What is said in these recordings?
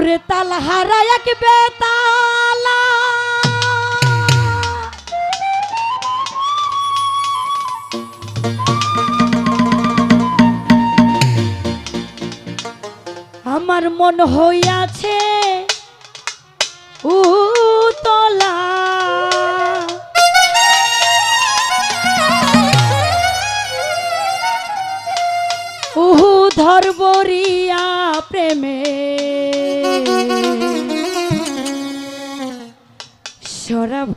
ওরে তালা হারা এক বেতালা। আমার মন হইয়াছে উতলা। উহু ধরবরিয়া প্রেমে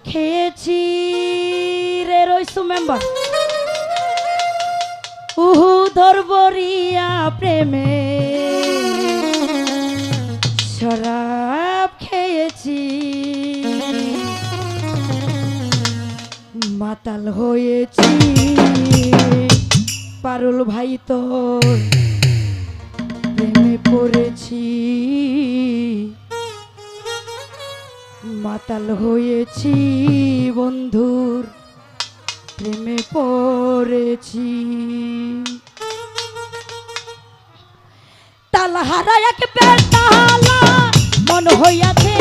খেয়েছি রে রইসু মেম্বার। উহু, ধরবরিয়া প্রেমে। শরাব খেয়েছি। মাতাল হয়েছি। পারুল ভাই তোর প্রেমে পড়েছি। মাতাল হয়েছি বন্ধুর প্রেমে পড়েছি। তালহারা এক বেতালা মন হইয়াছে